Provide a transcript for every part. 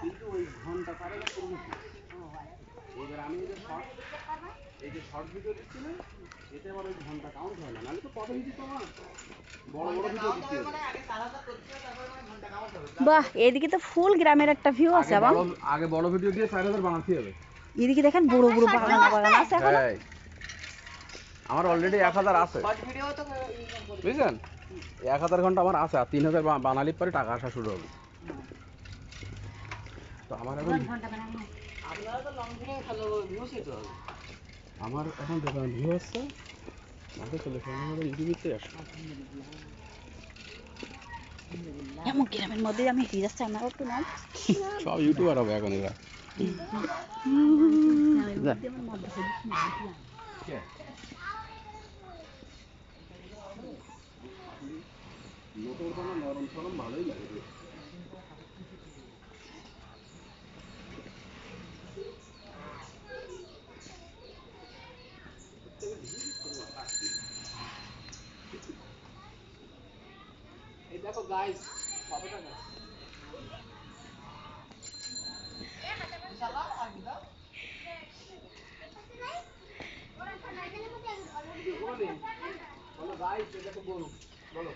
কিন্তু ওই ঘণ্টা চার হাজার করে দিচ্ছে। এবার আমি যে শর্ট এই যে শর্ট ভিডিও দিচ্ছি না এতে আবার ওই ঘণ্টা কাউন্ট হয় না নাহলে তো কত হিট আমার বড় বড় ভিডিও দিচ্ছি বাহ এদিকে তো ফুল গ্রামের একটা ভিউ আছে আগে বড়- ভিডিও দিয়ে চার হাজার বানাতে হবে। এদিকে দেখেন বড় বড় বাগান বাগান আছে এখন। হ্যাঁ। আমার অলরেডি এক হাজার আছে। বুঝছেন? এক হাজার ঘণ্টা আমার আছে আর তিন হাজার বা- বানালি পরে টাকা আসা শুরু হবে। তো আমার এখন আমার এখন দোকান ভিউ হচ্ছে আমাকে চলে আমাদের ইউটিউবিতে আসে। এমন গ্রামের মধ্যে আমি হেঁটে যাচ্ছি আমার একটু নাম সব ইউটিউবার হবে এখন এরা। মোটর নরম সরম ভালোই লাগে। এই দেখো গাইস কত টাকা বলো গাইস তো গরু বলো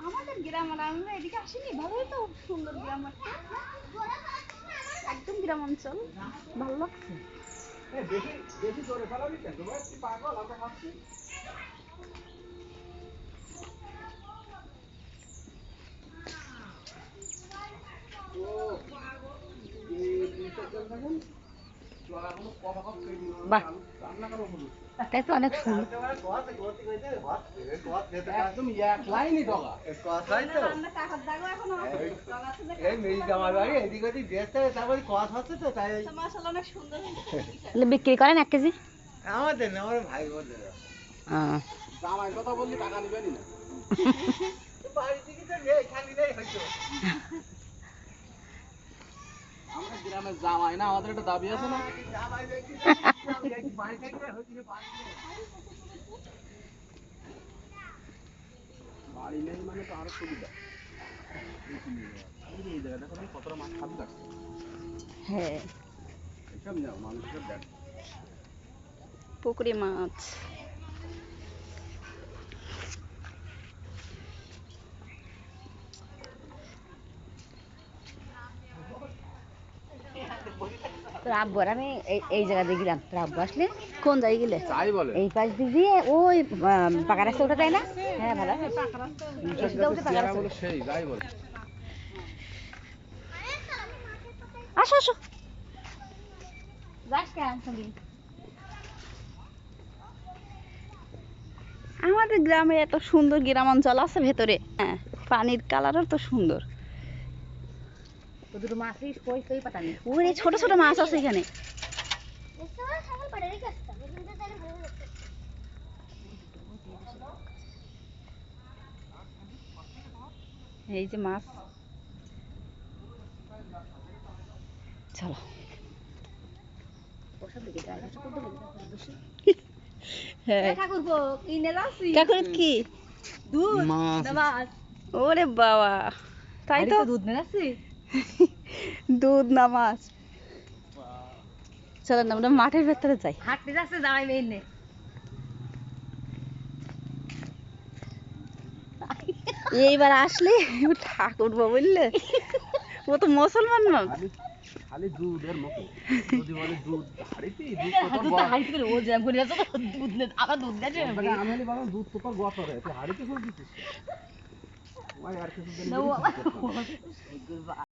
আমাদের গ্রাম আর আমরা এদিকে আসিনি ভালোই তো সুন্দর গ্রাম একদম গ্রাম অঞ্চল ভালো লাগছে এ, বেশি বেশি জোরে ফেলাবি কেন তোমার কি পাগল আমরা খাচ্ছি ও, বাহ। তাই তো অনেক সুন্দর। বিক্রি করেন এক কেজি? আমাদের না আমার ভাই আহ, জামাই কথা বললি টাকা নিবেনই না বাড়ি থেকে তো খালি নেই হয়তো আমরা জামাই না? আমাদের একটা দাবি আছে না? বাড়ি থেকে হয়েছিল বাড়ি নেই। মানে তো আরও সুবিধা। এই জায়গাটা কতটা মাছ খাবি হ্যাঁ মানুষের দেখ। পুকুরি মাছ। তোর আব্বর আমি এই এই জায়গা দিয়ে গেলাম। তোর আব্বু আসলে কোন জায়গায় গেলে? এই পাশ দিয়ে দিয়ে ওই পাকা রাস্তা না? হ্যাঁ ভালো। বলে। আসো আসো। আমাদের গ্রামে এত সুন্দর গ্রাম অঞ্চল আছে ভেতরে। হ্যাঁ পানির কালারও তো সুন্দর। তো দুটো মাছই কই কই পাতা নেই। ওরে ছোট ছোট মাছ আছে এখানে। এই যে মাছ। চলো। হ্যাঁ। কাকুর কি দুধ ওরে বাবা। তাই তো। দুধ যাচ্ছি দুধ না মাছ চলো না আমরা মাঠের ভেতরে যাই। হাঁটতে যাচ্ছে দাঁড়াই মেয়ে নে এইবার আসলে ঠাকুর বললে ও তো মুসলমান না। খালি দুধের মতো। যদি বলে দুধ হাড়িতে দুধ দুধ তো হাঁটতে গেলে ও জ্যাম করে যাচ্ছে দুধ নে আবার দুধ গেছে। আমি বরং দুধ তো তোর গতরে তুই হাড়িতে ফুল দিছিস ওই আর কিছু দিন না